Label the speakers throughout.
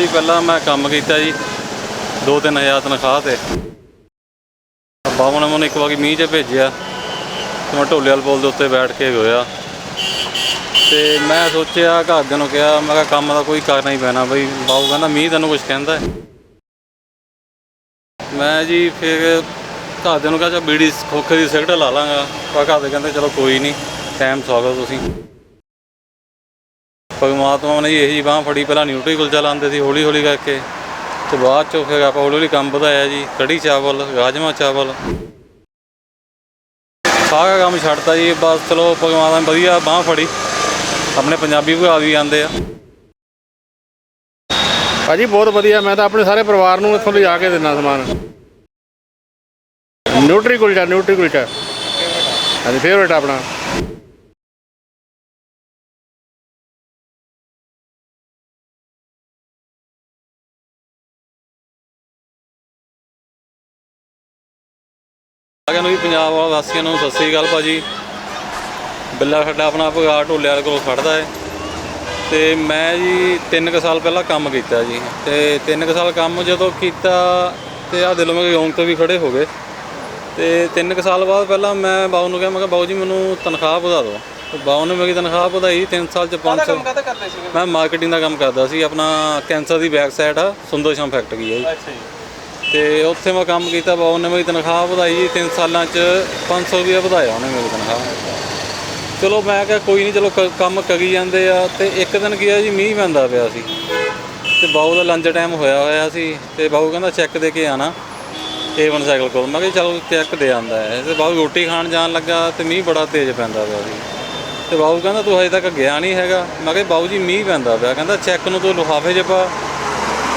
Speaker 1: ਜੀ, ਪਹਿਲਾਂ ਮੈਂ ਕੰਮ ਕੀਤਾ ਜੀ 2-3000 ਤਨਖਾਹ ਤੇ। ਬਾਬਾ ਨੇ ਇੱਕ ਵਾਰੀ ਮੀਂਹ 'ਚ ਭੇਜਿਆ, ਤੇ ਮੈਂ ਢੋਲੇਵਾਲ ਪੁਲ ਦੇ ਉੱਤੇ ਬੈਠ ਕੇ ਹੋਇਆ ਤੇ ਮੈਂ ਸੋਚਿਆ ਘਰਦਿਆਂ ਨੂੰ ਕਿਹਾ, ਮੈਂ ਕਿਹਾ ਕੰਮ ਦਾ ਕੋਈ ਕਰਨਾ ਹੀ ਪੈਣਾ ਬਈ ਬਾਬੂ ਕਹਿੰਦਾ, ਮੀਂਹ ਤੈਨੂੰ ਕੁਝ ਕਹਿੰਦਾ ਮੈਂ ਜੀ ਫਿਰ ਘਰਦਿਆਂ ਨੂੰ ਕਿਹਾ ਚਾ ਬੀੜੀ ਖੋਖੇ ਦੀ ਸਿਗਰਟ ਲਾ ਲਾਂਗਾ। ਪਰ ਘਰਦੇ ਕਹਿੰਦੇ, ਚਲੋ ਕੋਈ ਨਹੀਂ ਟਾਈਮ ਸਵਾਗਤ ਤੁਸੀਂ। ਪਰਮਾਤਮਾ ਨੇ ਜੀ ਇਹੀ ਬਾਹ ਫੜੀ, ਪਹਿਲਾਂ ਨਿਊਟਰੀ ਕੁਲਚਾ ਲਾਉਂਦੇ ਸੀ, ਹੌਲੀ ਹੌਲੀ ਕਰਕੇ। ਤੇ ਬਾਅਦ ਚੋਂ ਫਿਰ ਆਪਾਂ ਹੌਲੀ ਹੌਲੀ ਕੰਮ ਵਧਾਇਆ ਜੀ, ਕੜੀ ਚਾਵਲ, ਰਾਜਮਾ ਚਾਵਲ। ਸਾਰਾ ਕੰਮ ਛੱਡਤਾ ਜੀ, ਬਸ ਚਲੋ ਪਰਮਾਤਮਾ ਨੇ ਵਧੀਆ ਬਾਹ ਫੜੀ। ਆਪਣੇ ਪੰਜਾਬੀ ਭਰਾ ਵੀ ਆਉਂਦੇ ਆ।
Speaker 2: ਭਾਜੀ, ਬਹੁਤ ਵਧੀਆ, ਮੈਂ ਤਾਂ ਆਪਣੇ ਸਾਰੇ ਪਰਿਵਾਰ ਨੂੰ ਇੱਥੋਂ ਲਿਜਾ ਕੇ ਦਿੰਦਾ ਸਮਾਨ। ਨਿਊਟਰੀ ਕੁਲਚਾ ਨਿਊਟਰੀ ਕੁਲਚਾ। ਹਾਂਜੀ ਫੇਵਰੇਟ ਆਪਣਾ।
Speaker 1: ਸਾਰਿਆਂ ਨੂੰ ਵੀ ਪੰਜਾਬ ਵਾਲਾ ਵਾਸੀਆਂ ਨੂੰ ਸਤਿ ਸ੍ਰੀ ਅਕਾਲ ਭਾਜੀ। ਬਿੱਲਾ ਖੱਡਾ ਆਪਣਾ ਭਗਾ ਢੋਲੇ ਵਾਲੇ ਕੋਲ ਖੜਦਾ ਹੈ ਤੇ ਮੈਂ ਜੀ 3 ਕੁ ਸਾਲ ਪਹਿਲਾਂ ਕੰਮ ਕੀਤਾ ਜੀ। ਤੇ 3 ਕੁ ਸਾਲ ਕੰਮ ਜਦੋਂ ਕੀਤਾ ਤੇ ਆ ਦਿਲੋਂ ਮੇਰੇ ਰੌਂਗ ਤੋਂ ਵੀ ਖੜੇ ਹੋ ਗਏ। ਤੇ 3 ਕੁ ਸਾਲ ਬਾਅਦ ਪਹਿਲਾਂ ਮੈਂ ਬਾਬੂ ਨੂੰ ਕਿਹਾ ਮੈਂ ਕਿਹਾ ਬਾਬੂ ਜੀ ਮੈਨੂੰ ਤਨਖਾਹ ਵਧਾ ਦਿਓ। ਬਾਬੂ ਨੇ ਮੇਰੀ ਤਨਖਾਹ ਵਧਾਈ 3 ਸਾਲ ਚ 500
Speaker 3: ਕਾਹਦਾ ਕਰਦੇ ਸੀਗੇ?
Speaker 1: ਮੈਂ ਮਾਰਕੀਟਿੰਗ ਦਾ ਕੰਮ ਕਰਦਾ ਸੀ ਆਪਣਾ ਕੈਂਸਰ ਦੀ ਬੈਕ ਸਾਈਡ ਆ ਸੁੰਦਰ ਸ਼ਾਮ ਫੈਕਟਰੀ ਹੈ ਜੀ।
Speaker 3: ਅੱਛਾ ਜੀ।
Speaker 1: ਤੇ ਉੱਥੇ ਮੈਂ ਕੰਮ ਕੀਤਾ ਬਾਬੂ ਨੇ ਮੇਰੀ ਤਨਖਾਹ ਵਧਾਈ ਜੀ 3 ਸਾਲਾਂ ਚ 500 ਰੁਪਏ ਵਧਾਇਆ ਉਹਨੇ ਮੇਰੀ ਤਨਖਾਹ। ਚਲੋ ਮੈਂ ਕਿਹਾ ਕੋਈ ਨਹੀਂ ਚਲੋ ਕ- ਕੰਮ ਕਰੀ ਜਾਂਦੇ ਆ, ਤੇ ਇੱਕ ਦਿਨ ਕੀ ਆ ਜੀ, ਮੀਂਹ ਪੈਂਦਾ ਪਿਆ ਸੀ। ਤੇ ਬਾਬੂ ਦਾ ਲੰਚ ਟਾਈਮ ਹੋਇਆ ਹੋਇਆ ਸੀ, ਤੇ ਬਾਬੂ ਕਹਿੰਦਾ ਚੈੱਕ ਦੇ ਕੇ ਆਣਾ ਏਵਨ ਸਾਈਕਲ ਕੋਲ। ਮੈਂ ਕਿਹਾ ਚਲੋ ਚੈੱਕ ਦੇ ਆਂਦਾ ਹੈ। ਤੇ ਬਾਬੂ ਰੋਟੀ ਖਾਣ ਜਾਣ ਲੱਗਾ, ਤੇ ਮੀਂਹ ਬੜਾ ਤੇਜ਼ ਪੈਂਦਾ ਪਿਆ ਸੀ। ਤੇ ਬਾਬੂ ਕਹਿੰਦਾ, ਤੂੰ ਹਜੇ ਤੱਕ ਗਿਆ ਨਹੀਂ ਹੈਗਾ। ਮੈਂ ਕਿਹਾ ਬਾਬੂ ਜੀ, ਮੀਂਹ ਪੈਂਦਾ ਪਿਆ। ਕਹਿੰਦਾ ਚੈੱਕ ਨੂੰ ਤੂੰ ਲਿਫਾਫੇ 'ਚ ਪਾ।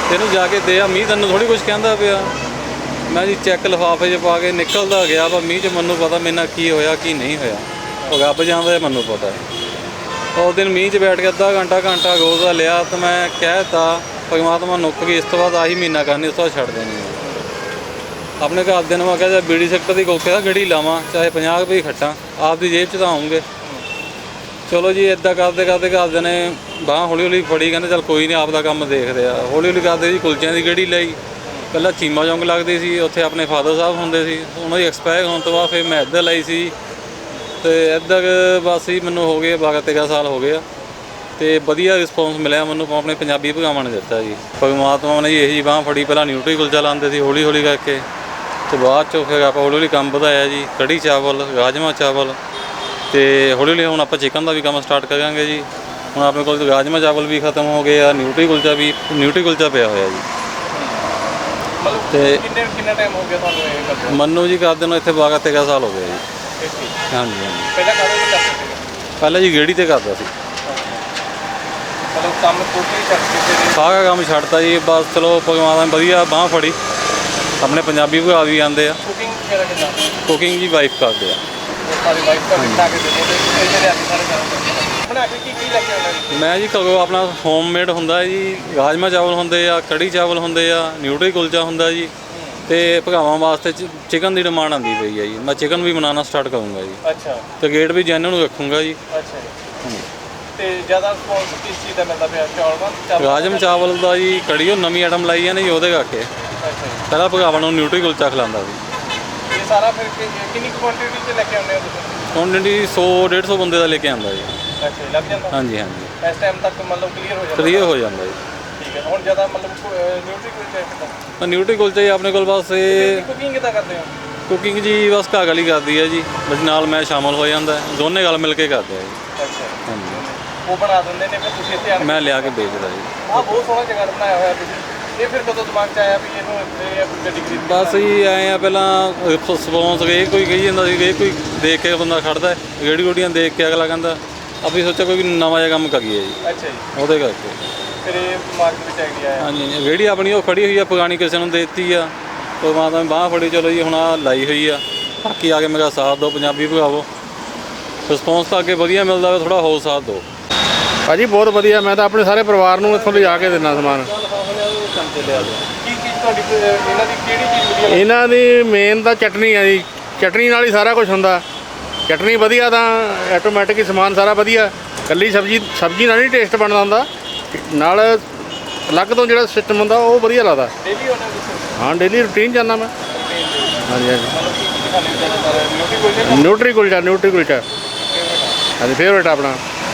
Speaker 1: ਤੈਨੂੰ ਜਾ ਕੇ ਦੇ ਆ, ਮੀਂਹ ਤੈਨੂੰ ਥੋੜੀ ਕੁਝ ਕਹਿੰਦਾ ਪਿਆ। ਮੈਂ ਜੀ ਚੈੱਕ ਲਿਫਾਫੇ 'ਚ ਪਾ ਕੇ ਨਿਕਲਦਾ ਗਿਆ ਪਰ ਮੀਂਹ 'ਚ ਮੈਨੂੰ ਪਤਾ ਮੇਰੇ ਨਾਲ ਕੀ ਹੋਇਆ, ਕੀ ਨਹੀਂ ਹੋਇਆ। ਉਹ ਰੱਬ ਜਾਂਦਾ ਮੈਨੂੰ ਪਤਾ। ਉਸ ਦਿਨ ਮੀਂਹ 'ਚ ਬੈਠ ਕੇ ਅੱਧਾ ਘੰਟਾ ਘੰਟਾ ਗੋਜ਼ਾ ਲਿਆ ਤਾਂ ਮੈਂ ਕਹਿਤਾ, ਪਰਮਾਤਮਾ ਨੁੱਕ ਗਈ, ਇਸ ਤੋਂ ਬਾਅਦ ਆਹੀ ਮਹੀਨਾ ਕਰਨੀ ਉਸ ਤੋਂ ਬਾਅਦ ਛੱਡ ਦੇਣੀ ਆਪਣੇ ਘਰ ਦੇ ਨੂੰ ਮੈਂ ਕਿਹਾ ਬੀੜੀ ਸੈਕਟਰ ਦੀ ਕੋਕੇ ਦਾ ਗੜੀ ਲਾਵਾਂ, ਚਾਹੇ 50 ਰੁਪਏ ਖੱਟਾਂ ਆਪ ਦੀ ਜੇਬ 'ਚ ਤਾਂ ਆਉਂਗੇ। ਚਲੋ ਜੀ ਇਦਾਂ ਕਰਦੇ ਕਰਦੇ ਕਰਦੇ ਨੇ ਬਾਹ ਹੌਲੀ ਹੌਲੀ ਫੜੀ, ਕਹਿੰਦੇ ਚਲ ਕੋਈ ਨਹੀਂ ਆਪਦਾ ਕੰਮ ਦੇਖਦੇ ਆ। ਹੌਲੀ ਹੌਲੀ ਕਰਦੇ ਜੀ ਕੁਲਚਿਆਂ ਦੀ ਗੜੀ ਲਈ। ਪਹਿਲਾਂ ਚੀਮਾ ਚੌਂਕ ਲੱਗਦੀ ਸੀ, ਉੱਥੇ ਆਪਣੇ ਫਾਦਰ ਸਾਹਿਬ ਹੁੰਦੇ ਸੀ। ਉਹਨਾਂ ਦੀ ਐਕਸਪਾਇਰ ਹੋਣ ਤੋਂ ਬਾਅਦ ਫਿਰ ਮੈਂ ਇੱਧਰ ਲਈ ਸੀ। ਤੇ ਇੱਧਰ ਬਸ ਹੀ ਮੈਨੂੰ ਹੋ ਗਏ 12 13 ਸਾਲ ਹੋ ਗਏ ਆ। ਤੇ ਵਧੀਆ ਰਿਸਪੌਂਸ ਮਿਲਿਆ ਮੈਨੂੰ ਆਪਣੇ ਪੰਜਾਬੀ ਭਗਵਾਨ ਨੇ ਦਿੱਤਾ ਜੀ। ਪਰਮਾਤਮਾ ਨੇ ਜੀ ਇਹੀ ਬਾਹ ਫੜੀ, ਪਹਿਲਾਂ ਨਿਊਟਰੀ ਕੁਲਚਾ ਲਾਉਂਦੇ ਸੀ ਹੌਲੀ ਹੌਲੀ ਕਰਕੇ। ਤੇ ਬਾਅਦ ਚੋਂ ਫਿਰ ਆਪਾਂ ਹੌਲੀ ਹੌਲੀ ਕੰਮ ਵਧਾਇਆ ਜੀ। ਕੜੀ ਚਾਵਲ ਰਾਜਮਾ ਚਾਵਲ। ਤੇ ਹੌਲੀ ਹੌਲੀ ਹੁਣ ਆਪਾਂ ਚਿਕਨ ਦਾ ਵੀ ਕੰਮ ਸਟਾਰਟ ਕਰਾਂਗੇ ਜੀ। ਹੁਣ ਆਪਣੇ ਕੋਲ ਰਾਜਮਾ ਚਾਵਲ ਵੀ ਖਤਮ ਹੋ ਗਏ ਆ ਨਿਊਟਰੀ ਕੁਲਚਾ ਵੀ ਨਿਊਟਰੀ ਕੁਲਚਾ ਪਿਆ ਹੋਇਆ ਜੀ।
Speaker 3: ਮਤਲਬ
Speaker 1: ਤੇ
Speaker 3: ਕਿੰਨੇ ਕਿੰਨਾ ਟਾਈਮ ਹੋ ਗਿਆ ਤੁਹਾਨੂੰ ਇਹ ਕਰਦੇ
Speaker 1: ਮੰਨੂ ਜੀ ਕਰਦੇ ਨੂੰ ਇੱਥੇ 12 13 ਸਾਲ ਹੋ ਗਏ ਜੀ। ਹਾਂਜੀ ਹਾਂਜੀ।
Speaker 3: ਪਹਿਲਾਂ ਕਾਹਦਾ ਵੀ ਕਰਦੇ ਸੀਗੇ?
Speaker 1: ਪਹਿਲਾਂ ਜੀ ਗੇੜੀ ਤੇ ਕਰਦਾ ਸੀ।
Speaker 3: ਮਤਲਬ ਕੰਮ ਟੋਟਲੀ ਛੱਡ ਫਿਰ
Speaker 1: ਸਾਰਾ ਕੰਮ ਛੱਡਤਾ ਜੀ ਬਸ ਚਲੋ ਪਰਮਾਤਮਾ ਨੇ ਵਧੀਆ ਬਾਹ ਫੜੀ। ਆਪਣੇ ਪੰਜਾਬੀ ਭਰਾ ਵੀ ਆਉਂਦੇ ਆ।
Speaker 3: ਕੁਕਿੰਗ ਵਗੈਰਾ ਕਿੱਦਾਂ?
Speaker 1: ਕੁਕਿੰਗ ਜੀ ਵਾਈਫ ਕਰਦੇ ਆ।
Speaker 3: ਸਾਰੀ ਵਾਈਫ ਦਾ ਬਣਾ ਕੇ ਦਿੰਦੇ ਤੇ ਜਿਹੜੇ ਆਦਿ ਸਾਰੇ ਕੰਮ ਕਰਦੇ ਬਣਾ ਕੇ ਕੀ ਕੀ ਲੈ ਕੇ ਆਉਂਦੇ
Speaker 1: ਮੈਂ ਜੀ ਕਦੋਂ ਆਪਣਾ ਹੋਮਮੇਡ ਹੁੰਦਾ ਹੈ ਜੀ ਰਾਜਮਾ ਚਾਵਲ ਹੁੰਦੇ ਆ ਕੜੀ ਚਾਵਲ ਹੁੰਦੇ ਆ ਨਿਊਟਰੀ ਕੁਲਚਾ ਹੁੰਦਾ ਜੀ ਤੇ ਭਗਾਵਾਂ ਵਾਸਤੇ ਚਿਕਨ ਦੀ ਡਿਮਾਂਡ ਆਉਂਦੀ ਪਈ ਹੈ ਜੀ। ਮੈਂ ਚਿਕਨ ਵੀ ਬਣਾਉਣਾ ਸਟਾਰਟ ਕਰੂੰਗਾ ਜੀ।
Speaker 3: ਅੱਛਾ।
Speaker 1: ਤੇ ਗੇਟ ਵੀ ਜੈਨੂਨ ਰੱਖੂੰਗਾ ਜੀ।
Speaker 3: ਅੱਛਾ ਜੀ। ਤੇ ਜ਼ਿਆਦਾ ਰਿਸਪੌਂਸ ਕਿਸ ਚੀਜ਼ ਦਾ ਮਿਲਦਾ ਪਿਆ? ਚਾਵਲ ਦਾ?
Speaker 1: ਰਾਜਮ ਚਾਵਲ ਦਾ ਜੀ ਕੜੀ ਉਹ ਨਵੀਂ ਆਈਟਮ ਲਾਈ ਆ ਨੇ ਜੀ ਉਹਦੇ ਕਰਕੇ। ਪਹਿਲਾਂ ਭਗਾਵਾਂ ਨੂੰ ਨਿਊਟਰੀ ਕੁਲਚਾ ਖਿਲਾਉਂਦਾ ਸੀ।
Speaker 3: ਇਹ ਸਾਰਾ ਫਿਰ ਕਿ- ਕਿੰਨੀ ਕੁਆਂਟੀਟੀ ਚ ਲੈ ਕੇ ਆਉਂਦੇ ਹੋ ਤੁਸੀਂ?
Speaker 1: ਹੁਣ ਜੀ 100 150 ਬੰਦੇ ਦਾ ਲੈ ਕੇ ਆਉਂਦਾ ਜੀ।
Speaker 3: ਅੱਛਾ ਜੀ, ਲੱਗ ਜਾਂਦਾ?
Speaker 1: ਹਾਂਜੀ ਹਾਂਜੀ।
Speaker 3: ਇਸ ਟਾਈਮ ਤੱਕ ਮਤਲਬ ਕਲੀਅਰ ਹੋ ਜਾਂਦਾ?
Speaker 1: ਕਲੀਅਰ ਹੋ ਜਾਂਦਾ ਜੀ।
Speaker 3: ਠੀਕ ਹੈ ਹੁਣ ਜ਼ਿਆਦਾ ਮਤਲਬ ਨਿਊਟਰੀ ਕੋਈ ਚਾਹੀਦਾ
Speaker 1: ਤਾਂ? ਨਿਊਟਰੀ ਕੁਲਚਾ ਜੀ ਆਪਣੇ ਕੋਲ ਬਸ ਇਹ
Speaker 3: ਕੁਕਿੰਗ ਕਿਦਾਂ ਕਰਦੇ ਹੋ?
Speaker 1: ਕੁਕਿੰਗ ਜੀ ਬਸ ਘਰ ਵਾਲੀ ਕਰਦੀ ਹੈ ਜੀ। ਬਸ ਨਾਲ ਮੈਂ ਸ਼ਾਮਲ ਹੋ ਜਾਂਦਾ। ਦੋਨੇ ਗੱਲ ਮਿਲ ਕੇ ਕਰਦੇ ਆ ਜੀ।
Speaker 3: ਅੱਛਾ।
Speaker 1: ਹਾਂਜੀ।
Speaker 3: ਉਹ ਬਣਾ ਦਿੰਦੇ ਨੇ ਫਿਰ ਤੁਸੀਂ ਇੱਥੇ ਆਣ
Speaker 1: ਮੈਂ ਲਿਆ ਕੇ ਵੇਚਦਾ ਜੀ।
Speaker 3: ਆਹ ਬਹੁਤ ਸੋਹਣਾ ਜਗ੍ਹਾ ਬਣਾਇਆ ਹੋਇਆ ਤੁਸੀਂ। ਇਹ ਫਿਰ ਕਦੋਂ ਦਿਮਾਗ 'ਚ ਆਇਆ ਵੀ ਇਹਨੂੰ ਇੱਥੇ ਇਹ ਗੱਡੀ ਖਰੀਦ
Speaker 1: ਬਸ ਜੀ ਆਏ ਆ ਪਹਿਲਾਂ ਰਿਸਪੌਂਸ ਗਏ ਕੋਈ ਕਹੀ ਜਾਂਦਾ ਸੀ ਗਏ ਕੋਈ ਦੇਖ ਕੇ ਬੰਦਾ ਖੜਦਾ ਰੇਹੜੀ ਰੋੜੀਆਂ ਦੇਖ ਕੇ ਅਗਲਾ ਕਹਿੰਦਾ ਅਸੀਂ ਸੋਚਿਆ ਕੋਈ ਨਵਾਂ ਜਿਹਾ ਕੰਮ ਕਰੀਏ ਜੀ।
Speaker 3: ਅੱਛਾ ਜੀ।
Speaker 1: ਉਹਦੇ ਕਰਕੇ।
Speaker 3: ਫਿਰ ਇਹ ਦਿਮਾਗ ਵਿੱਚ ਆਈਡੀਆ ਆਇਆ।
Speaker 1: ਹਾਂਜੀ ਰੇਹੜੀ ਆਪਣੀ ਉਹ ਖੜੀ ਹੋਈ ਆ ਪੁਰਾਣੀ ਕਿਸੇ ਨੂੰ ਦੇਤੀ ਆ। ਉਹ ਮਾਤਾ ਨੇ ਬਾਹ ਫੜੀ ਚਲੋ ਜੀ ਹੁਣ ਆ ਲਾਈ ਹੋਈ ਆ। ਬਾਕੀ ਆ ਕੇ ਮੇਰਾ ਸਾਥ ਦਿਓ ਪੰਜਾਬੀ ਭਗਾਵੋ ਰਿਸਪੌਂਸ ਤਾਂ ਅੱਗੇ ਵਧੀਆ ਮਿਲਦਾ ਵਾ ਥੋੜਾ ਹੋਰ ਸਾਥ ਦਿਓ।
Speaker 2: ਭਾਜੀ, ਬਹੁਤ ਵਧੀਆ। ਮੈਂ ਤਾਂ ਆਪਣੇ ਸਾਰੇ ਪਰਿਵਾਰ ਨੂੰ ਇੱਥੋਂ ਲਿਜਾ ਕੇ ਦਿੰਦਾ ਸਮਾਨ।
Speaker 3: ਕੀ ਚੀਜ਼ ਤੁਹਾਡੀ ਇਹਨਾਂ ਦੀ ਕਿਹੜੀ ਚੀਜ਼ ਵਧੀਆ
Speaker 2: ਇਹਨਾਂ ਦੀ ਮੇਨ ਤਾਂ ਚਟਨੀ ਆ ਜੀ। ਚਟਨੀ ਨਾਲ ਹੀ ਸਾਰਾ ਕੁਝ ਹੁੰਦਾ। ਚਟਨੀ ਵਧੀਆ ਤਾਂ ਆਟੋਮੈਟਿਕ ਹੀ ਸਮਾਨ ਸਾਰਾ ਵਧੀਆ। ਕੱਲੀ ਸਬਜ਼ੀ ਸਬਜ਼ੀ ਨਾਲ ਹੀ ਟੇਸਟ ਬਣਦਾ ਹੁੰਦਾ। ਨਾਲ ਅਲੱਗ ਤੋਂ ਜਿਹੜਾ ਸਿਸਟਮ ਹੁੰਦਾ, ਉਹ ਵਧੀਆ ਲੱਗਦਾ।
Speaker 3: ਡੇਲੀ ਆਉਂਦੇ ਹੋ
Speaker 2: ਹਾਂ ਡੇਲੀ ਰੂਟੀਨ ਜਾਂਦਾ ਮੈਂ। ਹਾਂਜੀ ਹਾਂਜੀ।
Speaker 3: ਨਿਊਟਰੀ
Speaker 2: ਨਿਊਟਰੀ ਕੁਲਚਾ ਨਿਊਟਰੀ ਕੁਲਚਾ ਹਾਂਜੀ ਫੇਵਰੇਟ ਆਪਣਾ।